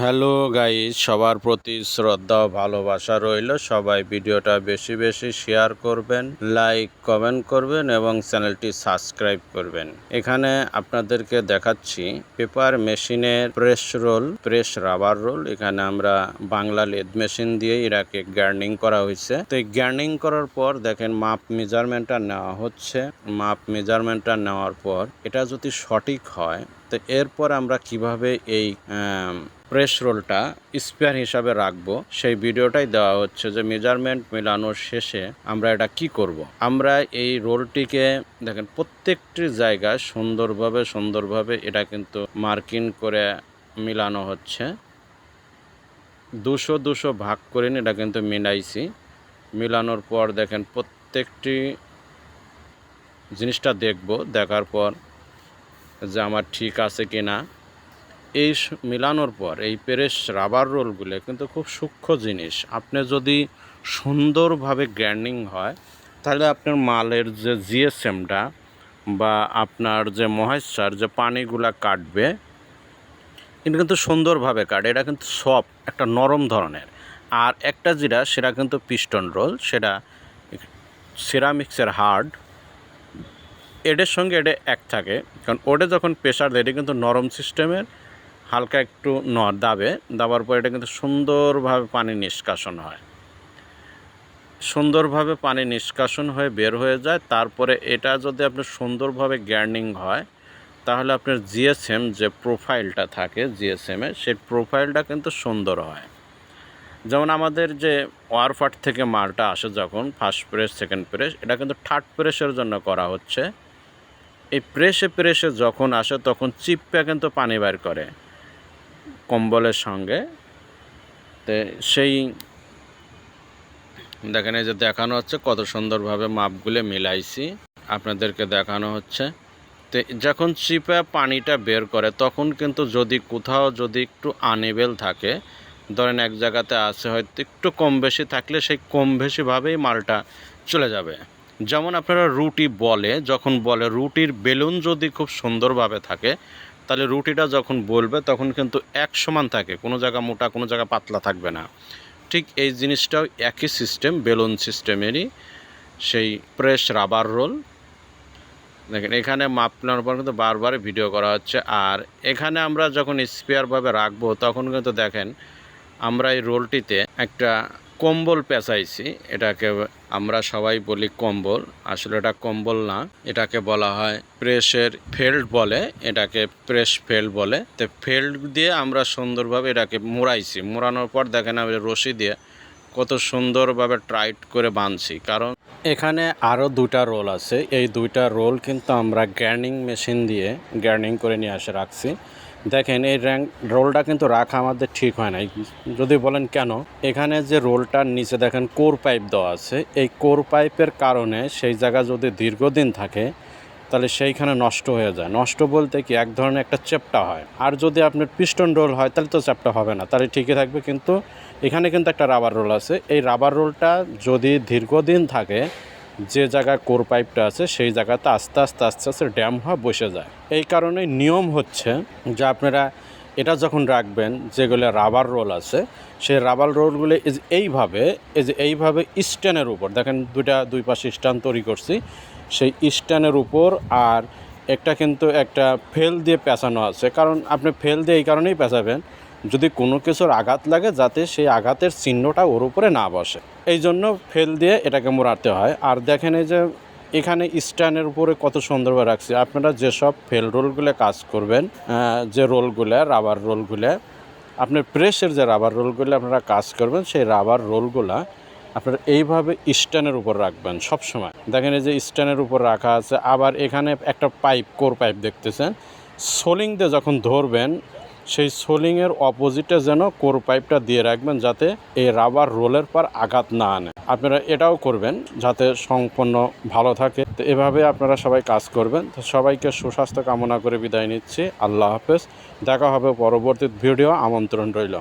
Hello guys সবার প্রতি শ্রদ্ধা ভালোবাসা রইল। সবাই ভিডিওটা বেশি বেশি শেয়ার করবেন লাইক কমেন্ট করবেন এবং চ্যানেলটি সাবস্ক্রাইব করবেন। এখানে আপনাদেরকে দেখাচ্ছি পেপার মেশিনের press roll press rubber roll এখানে আমরা বাংলা লেদ মেশিন দিয়ে এটাকে গার্নিং করা হয়েছে। তো এই গার্নিং করার পর দেখেন, মাপ মেজারমেন্টটা নেওয়া হচ্ছে। মাপ মেজারমেন্টটা নেওয়ার পর এটা যদি সঠিক হয় তো এরপর আমরা কীভাবে এই প্রেস রোলটা স্পেয়ার হিসাবে রাখব, সেই ভিডিওটাই দেওয়া হচ্ছে যে মেজারমেন্ট মেলানোর শেষে আমরা এটা কি করব। আমরা এই রোলটিকে দেখেন, প্রত্যেকটি জায়গায় সুন্দরভাবে সুন্দরভাবে এটা কিন্তু মার্কিং করে মিলানো হচ্ছে দুশো দুশো ভাগ করে এটা কিন্তু মিলাইছি মিলানোর পর দেখেন, প্রত্যেকটি জিনিসটা দেখব, দেখার পর যে আমার ঠিক আছে কি না, এই মিলানোর পর এই পেরেস রাবার রোলগুলো কিন্তু খুব সূক্ষ্ম জিনিস। আপনি যদি সুন্দরভাবে গ্র্যান্ডিং হয়, তাহলে আপনার মালের যে জিএসএমটা বা আপনার যে মহেশ্চার যে পানিগুলা কাটবে, এটা কিন্তু সুন্দরভাবে কাটে। এটা কিন্তু সব একটা নরম ধরনের। আর একটা যেটা, সেটা কিন্তু পিস্টন রোল, সেটা সিরামিক্সের হার্ড এটার সঙ্গে এটা এক থাকে। কারণ ওটা যখন প্রেশার দেয়, এটা কিন্তু নরম সিস্টেমের হালকা একটু ন দাবে। দাবার পর এটা কিন্তু সুন্দরভাবে পানি নিষ্কাশন হয়। সুন্দরভাবে পানি নিষ্কাশন হয়ে বের হয়ে যায়। তারপরে এটা যদি আপনার সুন্দরভাবে গ্যার্নিং হয়, তাহলে আপনার জিএসএম যে প্রোফাইলটা থাকে জিএসএমে সেই প্রোফাইলটা কিন্তু সুন্দর হয়। যেমন আমাদের যে ওয়ারফাট থেকে মালটা আসে যখন ফার্স্ট প্রেস সেকেন্ড প্রেস এটা কিন্তু থার্ড প্রেসের জন্য করা হচ্ছে। এই প্রেসে প্রেসে যখন আসে, তখন চিপ্পে কিন্তু পানি বের করে কম্বলের সঙ্গে। তো সেই দেখেন, এই যে দেখানো হচ্ছে, কত সুন্দরভাবে মাপগুলো মিলাইছি। আপনাদেরকে দেখানো হচ্ছে। তো যখন চিপে পানিটা বের করে, তখন কিন্তু যদি কোথাও যদি একটু আনএবেল থাকে, ধরেন এক জায়গাতে আছে, হয়তো একটু কম বেশি থাকলে সেই কম বেশিভাবেই মালটা চলে যাবে। যেমন আপনারা রুটি বলে, যখন বলে রুটির বেলুন যদি খুব সুন্দরভাবে থাকে, তাহলে রুটিটা যখন বলবে তখন কিন্তু এক সমান থাকে, কোনো জায়গা মোটা, কোনো জায়গা পাতলা থাকবে না। ঠিক এই জিনিসটাও একই সিস্টেম বেলুন সিস্টেমেরই সেই প্রেস রাবার রোল দেখেন, এখানে মাপ নেওয়ার পর কিন্তু বারবার ভিডিও করা হচ্ছে। আর এখানে আমরা যখন স্পেয়ারভাবে রাখব, তখন কিন্তু দেখেন, আমরা এই রোলটিতে একটা কম্বল পেঁচাইছি, এটাকে আমরা সবাই বলি কম্বল। আসলে এটা কম্বল না, এটাকে বলা হয় প্রেসের ফেল্ড বলে, এটাকে প্রেস ফেল্ড বলে। তো ফেল্ড দিয়ে আমরা সুন্দরভাবে এটাকে মোড়াইছি। মোড়ানোর পর দেখেন আমি রশি দিয়ে কত সুন্দরভাবে টাইট করে বাঁধছি। কারণ এখানে আরও দুটা রোল আছে। এই দুইটা রোল কিন্তু আমরা গ্যার্নিং মেশিন দিয়ে গ্যার্নিং করে নিয়ে আসে রাখছি। দেখেন, এই র্যাঙ্ক রোলটা কিন্তু রাখা আমাদের ঠিক হয় নাই। যদি বলেন কেন? এখানে যে রোলটার নিচে দেখেন কোর পাইপ দেওয়া আছে। এই কোর পাইপের কারণে সেই জায়গা যদি দীর্ঘদিন থাকে, তাহলে সেইখানে নষ্ট হয়ে যায়। নষ্ট বলতে কি, এক ধরনের একটা চেপটা হয়। আর যদি আপনার পিস্টন রোল হয়, তাহলে তো চেপটা হবে না। তাহলে ঠিকই থাকবে, কিন্তু এখানে কিন্তু একটা রাবার রোল আছে। এই রাবার রোলটা যদি দীর্ঘদিন থাকে যে জায়গায় কোর পাইপটা আছে, সেই জায়গাতে আস্তে আস্তে আস্তে আস্তে ড্যাম হওয়া বসে যায়। এই কারণে নিয়ম হচ্ছে যে আপনারা এটা যখন রাখবেন, যেগুলো রাবার রোল আছে, সেই রাবার রোলগুলো এইভাবে, এই যে এইভাবে স্ট্যান্ডের উপর, দেখেন দুইটা, দুই পাশে স্ট্যান্ড তৈরি করছি, সেই স্ট্যান্ডের উপর আর একটা কিন্তু একটা ফেল দিয়ে পেঁচানো আছে। কারণ আপনি ফেল দিয়ে এই কারণেই পেঁচাবেন যদি কোনো কিছুর আঘাত লাগে যাতে সেই আঘাতের চিহ্নটা ওর উপরে না বসে। এই জন্য ফেল দিয়ে এটাকে মোড়াতে হয়। আর দেখেন এই যে এখানে স্ট্যান্ডের উপরে কত সুন্দরভাবে রাখছি। আপনারা যেসব ফেল রোলগুলো কাজ করবেন যে রোলগুলো, রাবার রোলগুলো, আপনার প্রেসের যে রাবার রোলগুলো আপনারা কাজ করবেন, সেই রাবার রোলগুলা আপনারা এইভাবে স্ট্যান্ডের উপর রাখবেন সব সময় দেখেন এই যে স্ট্যান্ডের উপর রাখা আছে। আবার এখানে একটা পাইপ, কোর পাইপ দেখতেছেন। সোলিং দিয়ে যখন ধরবেন সেই সোলিংয়ের অপোজিটে যেন কোর পাইপটা দিয়ে রাখবেন যাতে এই রাবার রোলের পর আঘাত না আনে। আপনারা এটাও করবেন যাতে সম্পন্ন ভালো থাকে। তো এভাবে আপনারা সবাই কাজ করবেন। তো সবাইকে সুস্বাস্থ্য কামনা করে বিদায় নিচ্ছি। আল্লাহ হাফেজ। দেখা হবে পরবর্তী ভিডিও আমন্ত্রণ রইল।